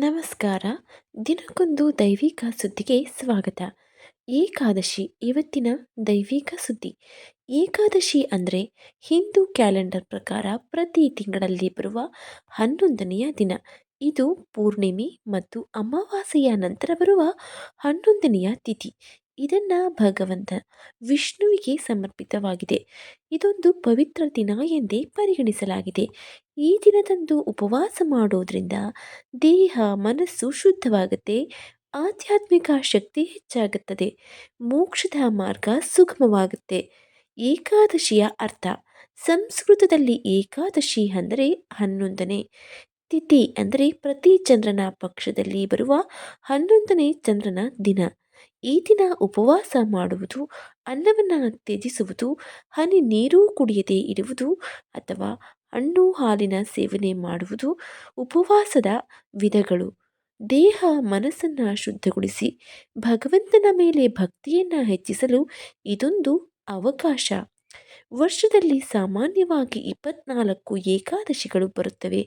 ನಮಸ್ಕಾರ. ದಿನಕ್ಕೊಂದು ದೈವಿಕ ಸುದ್ದಿಗೆ ಸ್ವಾಗತ. ಏಕಾದಶಿ ಇವತ್ತಿನ ದೈವಿಕ ಸುದ್ದಿ. ಏಕಾದಶಿ ಅಂದರೆ ಹಿಂದೂ ಕ್ಯಾಲೆಂಡರ್ ಪ್ರಕಾರ ಪ್ರತಿ ತಿಂಗಳಲ್ಲಿ ಬರುವ ಹನ್ನೊಂದನೆಯ ದಿನ. ಇದು ಪೂರ್ಣಿಮೆ ಮತ್ತು ಅಮಾವಾಸ್ಯೆಯ ನಂತರ ಬರುವ ಹನ್ನೊಂದನೆಯ ತಿಥಿ. ಇದನ್ನು ಭಗವಂತ ವಿಷ್ಣುವಿಗೆ ಸಮರ್ಪಿತವಾಗಿದೆ. ಇದೊಂದು ಪವಿತ್ರ ದಿನ ಎಂದೇ ಪರಿಗಣಿಸಲಾಗಿದೆ. ಈ ದಿನದಂದು ಉಪವಾಸ ಮಾಡೋದ್ರಿಂದ ದೇಹ, ಮನಸ್ಸು ಶುದ್ಧವಾಗುತ್ತೆ. ಆಧ್ಯಾತ್ಮಿಕ ಶಕ್ತಿ ಹೆಚ್ಚಾಗುತ್ತದೆ. ಮೋಕ್ಷದ ಮಾರ್ಗ ಸುಗಮವಾಗುತ್ತೆ. ಏಕಾದಶಿಯ ಅರ್ಥ. ಸಂಸ್ಕೃತದಲ್ಲಿ ಏಕಾದಶಿ ಅಂದರೆ ಹನ್ನೊಂದನೇ ತಿಥಿ ಅಂದರೆ ಪ್ರತಿ ಚಂದ್ರನ ಪಕ್ಷದಲ್ಲಿ ಬರುವ ಹನ್ನೊಂದನೇ ಚಂದ್ರನ ದಿನ. ಈ ದಿನ ಉಪವಾಸ ಮಾಡುವುದು, ಅನ್ನವನ್ನು ತ್ಯಜಿಸುವುದು, ಹನಿ ನೀರು ಕುಡಿಯದೇ ಇರುವುದು ಅಥವಾ ಹಣ್ಣು ಹಾಲಿನ ಸೇವನೆ ಮಾಡುವುದು ಉಪವಾಸದ ವಿಧಗಳು. ದೇಹ ಮನಸ್ಸನ್ನು ಶುದ್ಧಗೊಳಿಸಿ, ಭಗವಂತನ ಮೇಲೆ ಭಕ್ತಿಯನ್ನು ಹೆಚ್ಚಿಸಲು ಇದೊಂದು ಅವಕಾಶ. ವರ್ಷದಲ್ಲಿ ಸಾಮಾನ್ಯವಾಗಿ ಇಪ್ಪತ್ನಾಲ್ಕು ಏಕಾದಶಿಗಳು ಬರುತ್ತವೆ.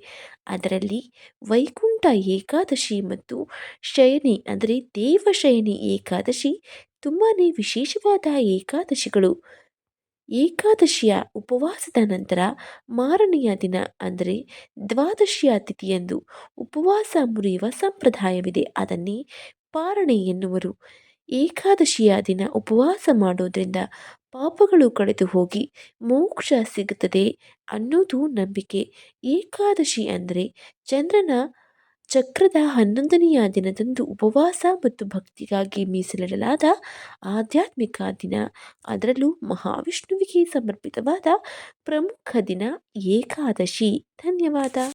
ಅದರಲ್ಲಿ ವೈಕುಂಠ ಏಕಾದಶಿ ಮತ್ತು ಶಯನಿ, ಅಂದರೆ ದೇವಶಯನಿ ಏಕಾದಶಿ ತುಂಬಾ ವಿಶೇಷವಾದ ಏಕಾದಶಿಗಳು. ಏಕಾದಶಿಯ ಉಪವಾಸದ ನಂತರ ಮಾರನೆಯ ದಿನ, ಅಂದರೆ ದ್ವಾದಶಿಯ ತಿಥಿಯಂದು ಉಪವಾಸ ಮುರಿಯುವ ಸಂಪ್ರದಾಯವಿದೆ. ಅದನ್ನೇ ಪಾರಣೆ ಎನ್ನುವರು. ಏಕಾದಶಿಯ ದಿನ ಉಪವಾಸ ಮಾಡೋದ್ರಿಂದ ಪಾಪಗಳು ಕಳೆದು ಹೋಗಿ ಮೋಕ್ಷ ಸಿಗುತ್ತದೆ ಅನ್ನೋದು ನಂಬಿಕೆ. ಏಕಾದಶಿ ಅಂದರೆ ಚಂದ್ರನ ಚಕ್ರದ ಹನ್ನೊಂದನೆಯ ದಿನದಂದು ಉಪವಾಸ ಮತ್ತು ಭಕ್ತಿಗಾಗಿ ಮೀಸಲಿಡಲಾದ ಆಧ್ಯಾತ್ಮಿಕ ದಿನ. ಅದರಲ್ಲೂ ಮಹಾವಿಷ್ಣುವಿಗೆ ಸಮರ್ಪಿತವಾದ ಪ್ರಮುಖ ದಿನ ಏಕಾದಶಿ. ಧನ್ಯವಾದ.